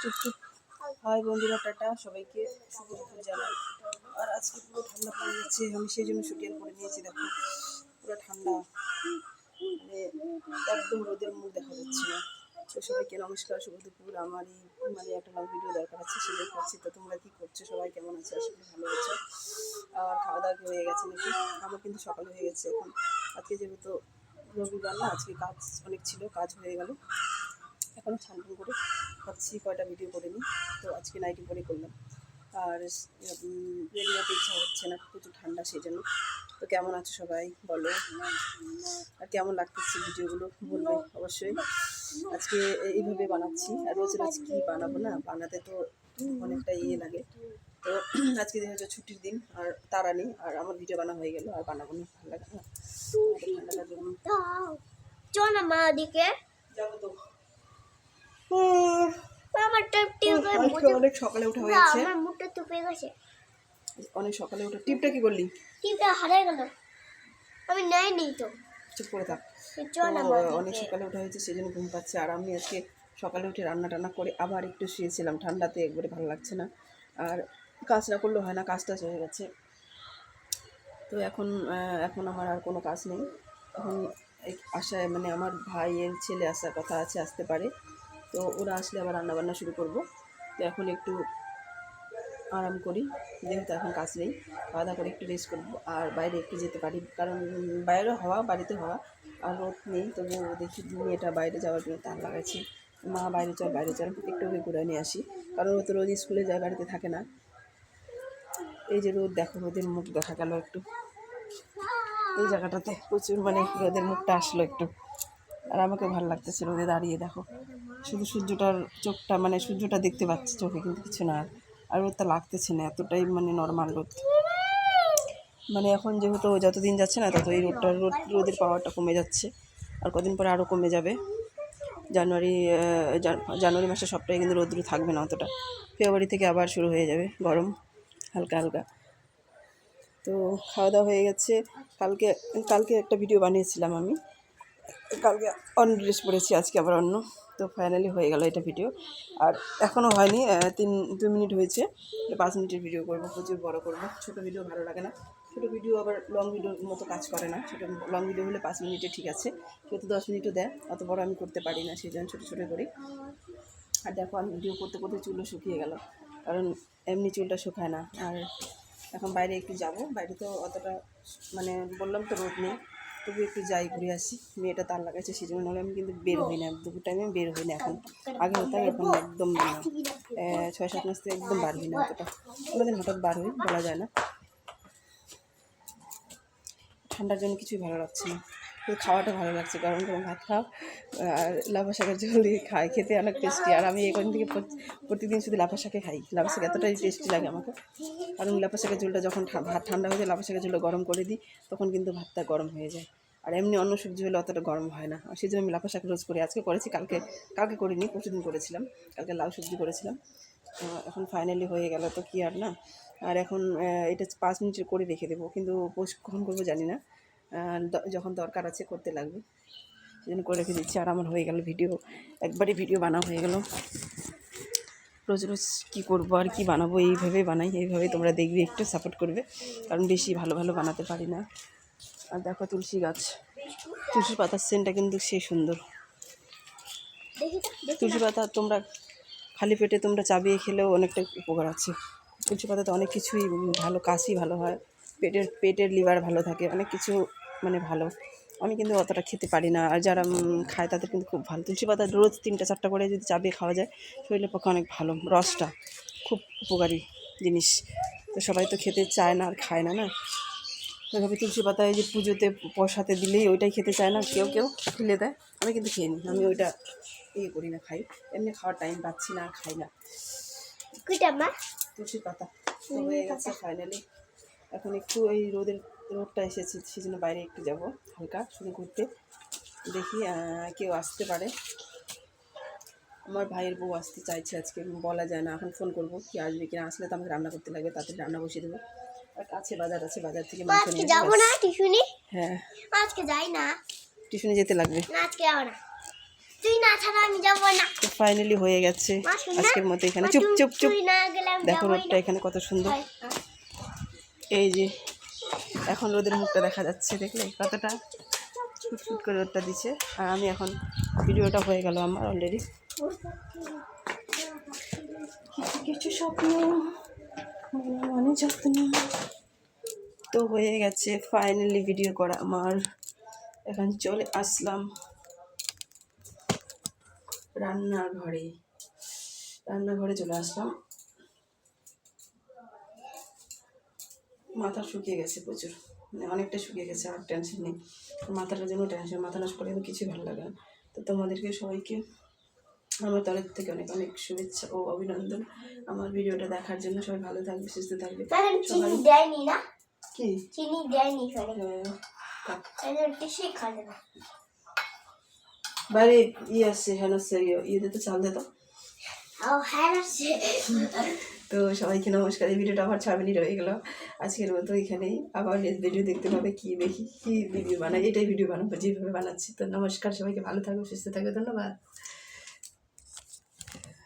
চুপ চুপ হাই বন্ধুরা, টাটা। সবাইকে শুভ জানাই। আর আজকে পুরো ঠান্ডা পড়ে যাচ্ছে, আমি সেই জন্য ছুটি পরে নিয়েছি, দেখো। পুরো ঠান্ডা। মানে একদম রোদের মুখ দেখা যাচ্ছে না। তো সবাইকে নমস্কার শুভ দুপুর আমার এই মানে একটা লং ভিডিও দরকার আছে সেটা করছি। তো তোমরা কি করছ? সবাই কেমন আছে? আশা করি ভালো আছো। আর খাওয়া দাওয়া হয়ে গেছে নাকি? আমার কিন্তু সকাল হয়ে গেছে এখন। আজকে যেহেতু রবিবার না, আজকে কাজ অনেক ছিল, কাজ হয়ে গেল। এখনও ছানটান করে ভাবছি কয়টা ভিডিও করে নিই। তো আজকে নাইটি পরে করলাম। আর রেডি হতে ইচ্ছা হচ্ছে না প্রচুর ঠান্ডা সেই জন্য তো কেমন আছো সবাই? বলো। আর কেমন লাগতেছে ভিডিওগুলো বলবে অবশ্যই। আজকে এইভাবে বানাচ্ছি। আর রোজ রোজ কী বানাবো না? বানাতে তো অনেকটা ইয়ে লাগে। তো আজকে যেহেতু ছুটির দিন আর তারা নেই আর আমার ভিডিও বানা হয়ে গেল আর বানাবো না। ভালো লাগে না। ঠান্ডাটার জন্য চল আমার দিকে যাব তো। আজকে অনেক সকালে উঠা হয়েছে। আমার মুখটা তুপে গেছে। অনেক সকালে উঠে। টিপটা কি করলি টিপটা হারিয়ে গেল। আমি নেই তো। চুপ করে থাক। অনেক সকালে উঠা হয়েছে সেই জন্য ঘুম পাচ্ছে। আর আমি আজকে সকালে উঠে রান্না টান্না করে আবার একটু শুয়েছিলাম। ঠান্ডাতে একবারে ভালো লাগছে না। আর কাজ না করলেও হয় না কাজ টাজ হয়ে গেছে। তো এখন এখন আমার আর কোনো কাজ নেই। এখন আশায় মানে আমার ভাইয়ের ছেলে আসার কথা আছে আসতে পারে। তো ওরা আসলে আবার রান্না বান্না শুরু করব। তো এখন একটু আরাম করি, যেহেতু এখন কাজ নেই খাওয়া দাওয়া করে একটু রেস্ট করব আর বাইরে একটু যেতে পারি। কারণ বাইরে হওয়া, বাড়িতে হওয়া আর রোদ নেই, তবু দেখি মেয়েটা বাইরে যাওয়ার জন্য তার লাগাচ্ছি। মা বাইরে চল বাইরে চল, একটু ঘুরে নিয়ে আসি। কারণ ও তো রোজ স্কুলে যায়, বাড়িতে থাকে না। এই যে রোদ, দেখো রোদের মুখ দেখা গেল একটু। এই জায়গাটাতে প্রচুর মানে রোদের মুখটা আসলো একটু। আর আমাকে ভালো লাগতেছে রোদে দাঁড়িয়ে, দেখো। শুধু সূর্যটার চোখটা মানে সূর্যটা দেখতে পাচ্ছি চোখে, কিন্তু কিছু না। আর রোদটা লাগতেছে না, এতটাই মানে নর্মাল রোদ। মানে এখন যেহেতু যতদিন যাচ্ছে না তত এই রোদটা, রোদ, রোদের পাওয়ারটা কমে যাচ্ছে। আর কদিন পরে আরও কমে যাবে। জানুয়ারি জানুয়ারি মাসে সবটাই কিন্তু রোদ্রু থাকবে না অতটা। ফেব্রুয়ারি থেকে আবার শুরু হয়ে যাবে, গরম, হালকা হালকা। তো খাওয়া দাওয়া হয়ে গেছে। কালকে কালকে একটা ভিডিও বানিয়েছিলাম আমি। কালকে অন্য ড্রেস পরেছি, আজকে আবার অন্য। তো ফাইনালি হয়ে গেল এটা ভিডিও আর এখনও হয়নি তিন দু মিনিট হয়েছে। পাঁচ মিনিটের ভিডিও করব, প্রচুর বড় করব। ছোটো ভিডিও ভালো লাগে না। ছোটো ভিডিও আবার লং ভিডিওর মতো কাজ করে না। ছোটো লং ভিডিও হলে পাঁচ মিনিটে ঠিক আছে। কেউ তো দশ মিনিটও দেয়, অত বড় আমি করতে পারি না, সেই জন্য ছোটো ছোটো করি। আর দেখো, আমি ভিডিও করতে করতে চুলও শুকিয়ে গেল। কারণ এমনি চুলটা শুকায় না। আর এখন বাইরে একটু যাব। বাইরে তো অতটা মানে বললাম তো রোদ নেই। তবু একটু যাই ঘুরে আসি। মেয়েটা তার লাগাইছে সেই জন্য নাহলে আমি কিন্তু বের হই না দুপুর টাইমে বের হই না এখন। আগে হতাম, এখন একদম। ছয় সাত মাস থেকে একদম বার হই না অতটা। কোনোদিন হঠাৎ বার হই, বলা যায় না। ঠান্ডার জন্য কিছুই ভালো লাগছে না। খাওয়াটা ভালো লাগছে, গরম গরম ভাত খাও। আর লাফা শাকের ঝোল দিয়ে খাই, খেতে অনেক টেস্টি আর আমি এখান থেকে প্রতিদিন শুধু লাফা শাকে খাই। লাফা শাক এতটাই টেস্টি লাগে আমাকে। কারণ লাফা শাকের ঝোলটা যখন ভাত ঠান্ডা হয়ে যায়, লাফা শাকের ঝোলটা গরম করে দিই, তখন কিন্তু ভাতটা গরম হয়ে যায়। আর এমনি অন্য সবজি হলে অতটা গরম হয় না। আর সেই জন্য আমি লাফা শাক রোজ করি আজকে করেছি, কালকে কালকে করিনি পরশুদিন করেছিলাম। কালকে লাউ সবজি করেছিলাম। এখন ফাইনালি হয়ে গেল, তো কি আর না? আর এখন এটা পাঁচ মিনিটের করে রেখে দেবো। কিন্তু কখন করব জানি না। যখন দরকার আছে করতে লাগবে। জন্য করে রেখে দিচ্ছি, আর আমার হয়ে গেল ভিডিও। একবারই ভিডিও বানা হয়ে গেল। রোজ রোজ কী করব আর কি বানাবো, এইভাবে বানাই, এইভাবে তোমরা দেখবে, একটু সাপোর্ট করবে। কারণ বেশি ভালো ভালো বানাতে পারি না। আর দেখো তুলসী গাছ। তুলসী পাতার সেন্টটা কিন্তু সে সুন্দর। তুলসী পাতা তোমরা খালি পেটে তোমরা চাবিয়ে খেলেও অনেকটা উপকার আছে। তুলসী পাতাতে অনেক কিছুই ভালো, কাশি ভালো হয়। পেটের পেটের লিভার ভালো থাকে, অনেক কিছু মানে ভালো। আমি কিন্তু অতটা খেতে পারি না। আর যারা খায় তাদের কিন্তু খুব ভালো। তুলসী পাতা রোজ তিনটা চারটা করে যদি চাবিয়ে খাওয়া যায় শরীরের পক্ষে অনেক ভালো। রসটা খুব উপকারী জিনিস। তো সবাই তো খেতে চায় না আর খায় না না? এভাবে তুলসী পাতা এই যে পুজোতে প্রসাদে দিলেই ওইটাই খেতে চায় না? কেউ কেউ ফেলে দেয়? আমি কিন্তু খেয়ে নিই আমি ওইটা ইয়ে করি না খাই। এমনি খাওয়ার টাইম পাচ্ছি না আর খাই না। তুলসী পাতা। তো হয়ে গেছে ফাইনালি এখন একটু এই রোদের রোদটা এসেছে সেজন্য বাইরে একটু যাব হালকা শুরু করতে দেখি কেউ আসতে পারে। আমার ভাইয়ের বউ আসতে চাইছে আজকে বলা যায় না এখন ফোন করব কি আসবে কিনা। আসলে তো আমাকে রান্না করতে লাগবে তাড়াতাড়ি রান্না বসিয়ে দেবো। আর কাছে বাজার আছে বাজার থেকে মা, নিয়ে যাব না টিউশনি হ্যাঁ। আজকে যাই না। টিউশনে যেতে লাগবে। না আজকে যাব না। তুই না ছাড়া আমি যাব না। তো ফাইনালি হয়ে গেছে? আজকের মতো এখানে। চুপ চুপ চুপ। দেখো না। এখানে কত সুন্দর। এই যে এখন রোদের মুখটা দেখা যাচ্ছে দেখলে কতটা ফুটফুট করে রোদটা দিচ্ছে। আর আমি এখন ভিডিওটা হয়ে গেল আমার অলরেডি কিছু কিছু স্বপ্ন মনে মনে যত্ন। তো হয়ে গেছে ফাইনালি ভিডিও করা আমার। এখন চলে আসলাম রান্নার ঘরে। রান্নাঘরে চলে আসলাম। শুকিয়ে গেছে প্রচুর। মানে অনেকটা শুকিয়ে গেছে আর টেনশন নেই। মাথাটার জন্য টেনশন মাথা নষ্ট করে কিছুই ভালো লাগে না। তো তোমাদেরকে সবাইকে আমার তরফ থেকে অনেক অনেক শুভেচ্ছা ও অভিনন্দন। আমার ভিডিওটা দেখার জন্য সবাই ভালো থাকবে সুস্থ থাকবে। চিনি দেয়নি না? কি? চিনি দেয়নি না। বাইরে ইয়ে হ্যাঁ আসছে ইয়ে দিতে চাল দিত ও হ্যাঁ তো সবাইকে নমস্কার, এই ভিডিওটা আবার ছয় মিনিট হয়ে গেল। আজকের মতো এখানেই। আবার নেক্সট ভিডিও দেখতে পাবে কি দেখি, কী ভিডিও বানাই এটাই ভিডিও বানাবো যেভাবে বানাচ্ছি। তো নমস্কার, সবাইকে ভালো থাকবে সুস্থ থাকবে ধন্যবাদ।